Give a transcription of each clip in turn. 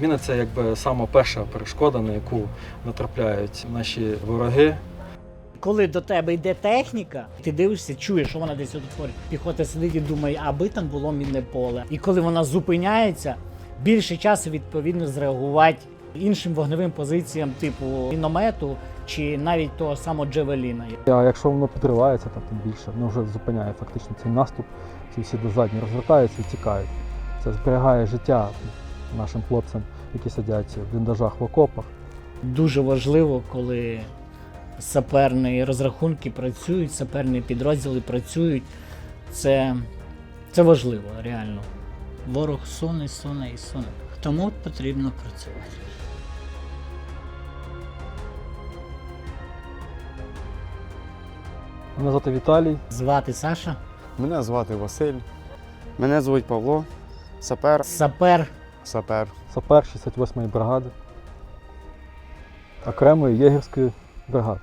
Міна це якби сама перша перешкода, на яку натрапляють наші вороги. Коли до тебе йде техніка, ти дивишся, чуєш, що вона десь тут. Піхота сидить і думає, аби там було мінне поле. І коли вона зупиняється, більше часу відповідно зреагувати іншим вогневим позиціям, типу міномету чи навіть того самого Джевеліна. А якщо воно підривається, то тим більше воно вже зупиняє фактично цей наступ. Ці всі до задні розвертаються і тікають. Це зберігає життя нашим хлопцям, які сидять в бліндажах в окопах. Дуже важливо, коли саперні розрахунки працюють, саперні підрозділи працюють. Це, це важливо, реально. Ворог суне, суне і суне. Тому потрібно працювати. Мене звати Віталій. Звати Саша, Мене звати Василь. Мене звуть Павло, сапер, сапер. Сапер. Сапер 68-ї бригади, окремої єгерської бригади.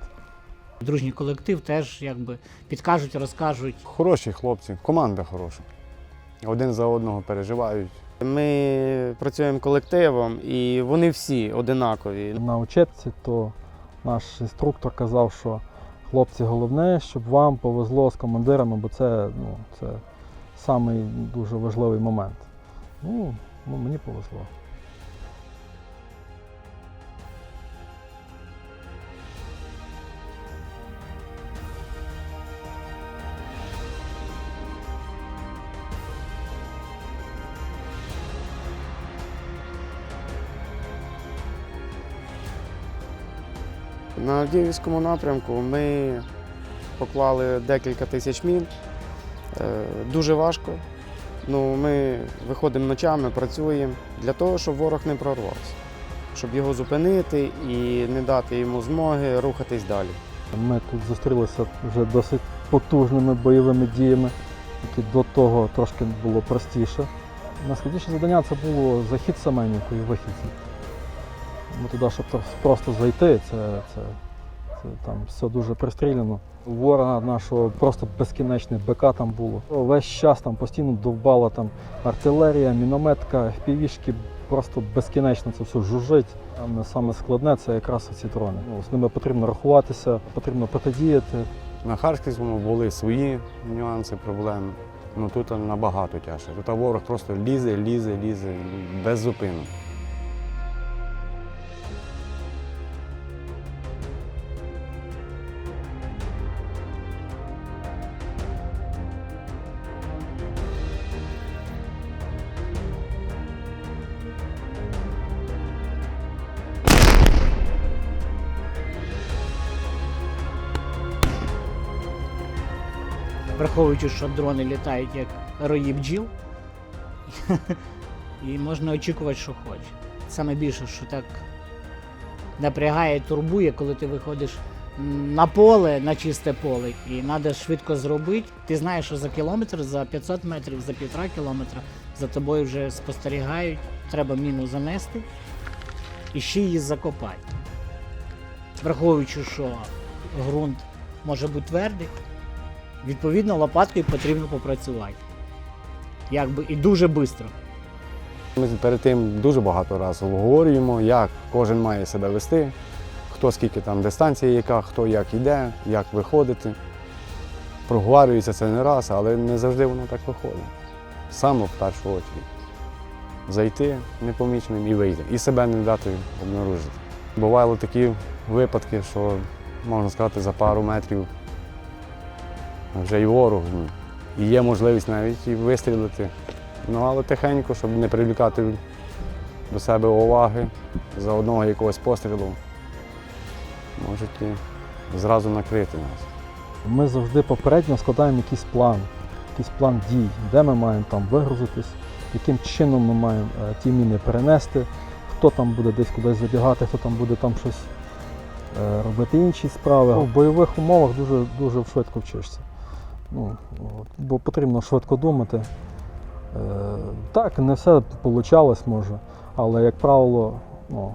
Дружній колектив теж якби підкажуть, розкажуть. Хороші хлопці, команда хороша. Один за одного переживають. Ми працюємо колективом і вони всі одинакові. На учебці то наш інструктор казав, що хлопці, головне, щоб вам повезло з командирами, бо це, ну, це самий дуже важливий момент. Ну, ну мені повезло. На Авдіївському напрямку ми поклали декілька тисяч мін. Е, Дуже важко. Ну, ми виходимо ночами, працюємо для того, щоб ворог не прорвався, щоб його зупинити і не дати йому змоги рухатись далі. Ми тут зустрілися вже досить потужними бойовими діями, які до того трошки було простіше. Найскладніше завдання це було захід Семенівкою, вихід. Ми туди, щоб просто зайти, це, це там все дуже пристріляно. У Ворога нашого просто безкінечний БК там було. Весь час там постійно довбала там артилерія, мінометка, впівішки, просто безкінечно це все жужжить. Саме складне це якраз ці дрони. Ну, з ними потрібно рахуватися, потрібно протидіяти. На Харківському були свої нюанси, проблеми. Ну тут набагато тяжче. Тут ворог просто лізе, лізе, лізе без зупину. Враховуючи, що дрони літають як рої бджіл, і можна очікувати, що хоче. Саме більше, що так напрягає, турбує, коли ти виходиш на поле, на чисте поле, і треба швидко зробити. Ти знаєш, що за кілометр, за 500 метрів, за півтора кілометра за тобою вже спостерігають, треба міну занести і ще її закопати. Враховуючи, що ґрунт може бути твердий, Відповідно, лопаткою потрібно попрацювати. Якби і дуже швидко. Ми перед тим дуже багато разів обговорюємо, як кожен має себе вести, хто скільки там дистанція яка, хто як йде, як виходити. Проговорюється це не раз, але не завжди воно так виходить. Саме в першу чергу. Зайти непоміченим і вийти. І себе не дати обнаружити. Бували такі випадки, що, можна сказати, за пару метрів вже і ворог. ну, І є можливість навіть і вистрілити. Ну, але тихенько, щоб не привлікати до себе уваги за одного якогось пострілу, можуть і зразу накрити нас. Ми завжди попередньо складаємо якийсь план, якийсь план дій, де ми маємо там вигрузитись, яким чином ми маємо е, ті міни перенести, хто там буде десь кудись забігати, хто там буде там щось е, робити інші справи. В бойових умовах дуже, дуже швидко вчишся. Ну, от, бо потрібно швидко думати. Е, так, не все вийшло може, але, як правило, ну,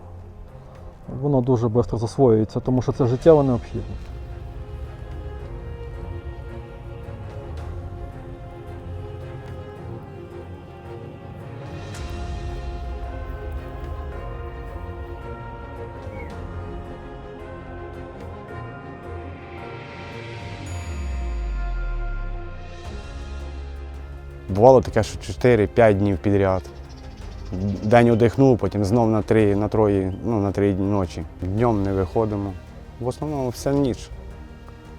воно дуже швидко засвоюється, тому що це життєво необхідно. Бувало таке, що 4-5 днів підряд. День одихнув, потім знов на три, на троє, ну, на три ночі. Днем не виходимо. В основному вся ніч.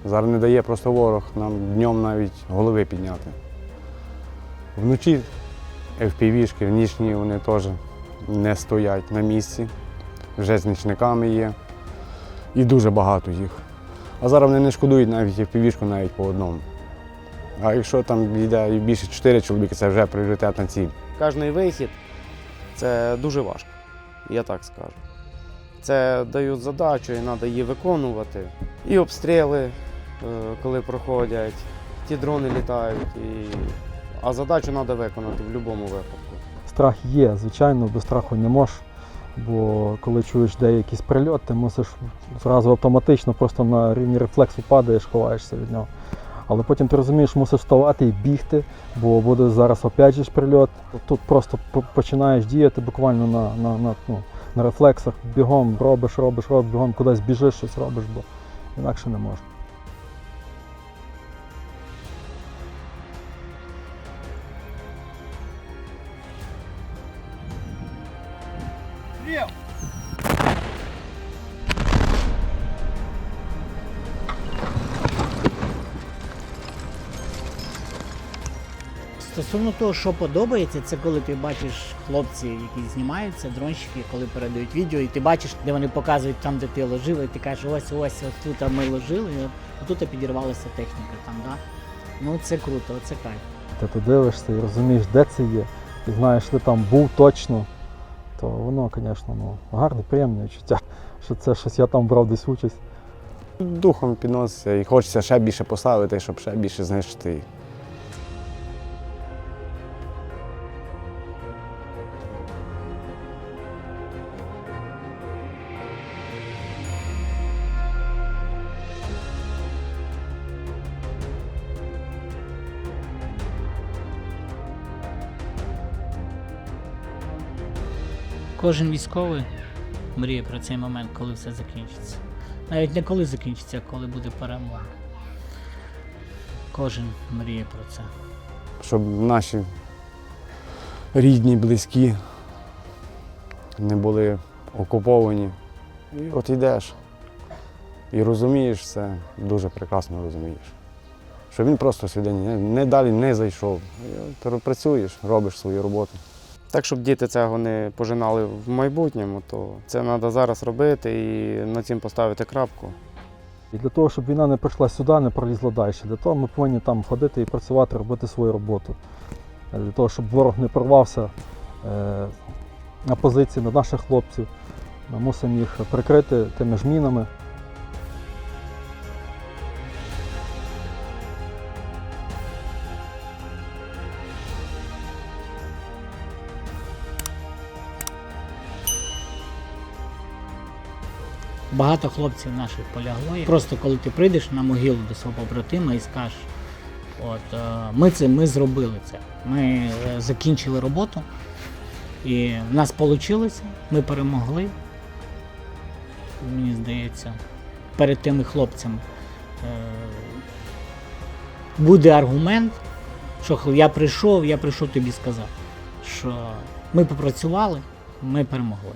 Зараз не дає просто ворог нам днем навіть голови підняти. Вночі FPV-шки, нічні вони теж не стоять на місці. Вже з нічниками є. І дуже багато їх. А зараз вони не шкодують навіть FPV-шку навіть по одному. А якщо там йде і більше 4 чоловіки, це вже пріоритетна ціль. Кожний вихід це дуже важко, я так скажу. Це дають задачу і треба її виконувати. І обстріли, е, коли проходять, ті дрони літають, і... а задачу треба виконати в будь-якому випадку. Страх є, звичайно, без страху не можеш. Бо коли чуєш де якийсь прильот, ти мусиш зразу автоматично просто на рівні рефлексу падаєш, ховаєшся від нього. Але потім ти розумієш, мусиш вставати і бігти, бо буде зараз опять же прильот. Тут просто починаєш діяти буквально на, на, на, ну, на рефлексах, бігом робиш, робиш, робиш, бігом кудись біжиш, щось робиш, бо інакше не можна. Стосовно того, що подобається, це коли ти бачиш хлопці, які знімаються, дронщики, коли передають відео, і ти бачиш, де вони показують там, де ти ложив, і ти кажеш, ось ось ось тут ми ложили, і от тут підірвалася техніка там, да? Ну це круто, це кайф. Ти то дивишся і розумієш, де це є, і знаєш, ти там був точно, то воно, звісно, ну, гарне, приємне відчуття, що це щось я там брав десь участь. Духом підноситься і хочеться ще більше поставити, щоб ще більше знищити їх. Кожен військовий мріє про цей момент, коли все закінчиться. Навіть не коли закінчиться, а коли буде перемога. Кожен мріє про це. щоб наші рідні, близькі не були окуповані. І от йдеш і розумієш це, дуже прекрасно розумієш. Що він просто сюди не, не далі не зайшов. Працюєш, робиш свою роботу. Так, щоб діти цього не пожинали в майбутньому, то це треба зараз робити і на цим поставити крапку. І для того, щоб війна не прийшла сюди, не пролізла далі. Для того ми повинні там ходити і працювати, робити свою роботу. Е, Для того, щоб ворог не прорвався е, на позиції на наших хлопців. Ми мусимо їх прикрити тими ж мінами. Багато хлопців наших полягло. Просто коли ти прийдеш на могилу до свого побратима і скажеш, от е, ми це ми зробили це. Ми е, закінчили роботу, і в нас вийшло, ми перемогли. Мені здається, перед тими хлопцями е, буде аргумент, що я прийшов, я прийшов тобі сказати, що ми попрацювали, ми перемогли.